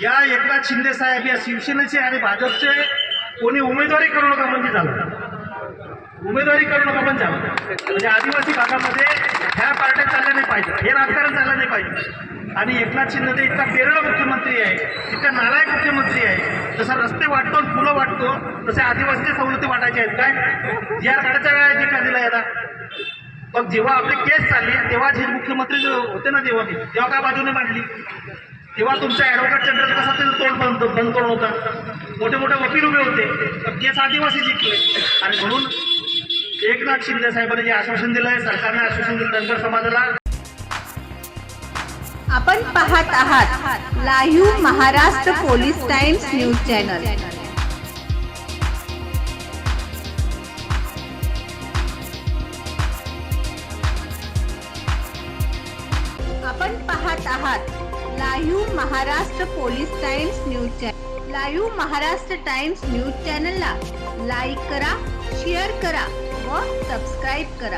या एकनाथ शिंदे साहेब या शिवसेनेचे आणि भाजपचे कोणी उमेदवारी करू नका म्हणजे झालं. उमेदवारी करू नका पण झालं. म्हणजे आदिवासी भागामध्ये ह्या पार्ट्या चालल्या नाही पाहिजे. हे राजकारण चाललं नाही पाहिजे. आणि एकनाथ शिंदे ते इतका बेरळ मुख्यमंत्री आहे इतका नालायक मुख्यमंत्री आहे. जसा रस्ते वाटतो आणि फुलं वाटतो तसे आदिवासीच्या सवलती वाटायचे आहेत काय? या काळाच्या वेळा जे दिला याला मग जेव्हा आपली केस चालली तेव्हा जे मुख्यमंत्री जे होते ना जेव्हा मी तेव्हा काय बाजूने मांडली? तेव्हा तुमच्या ॲडव्होकेट जनरल कसा त्याचं तोंड बंद बंद करून होता. मोठे मोठे वकील उभे होते. तर आदिवासी जिंकले. आणि म्हणून एकनाथ शिंदे साहेबांनी जे आश्वासन दिलं आहे सरकारने आश्वासन दिलं धनगर समाजाला. आपण पाहत आहात live Maharashtra police times news channel. आपण पाहत आहात live Maharashtra police times news channel. Live Maharashtra times news चॅनलला लाईक करा शेअर करा व सबस्क्राईब करा।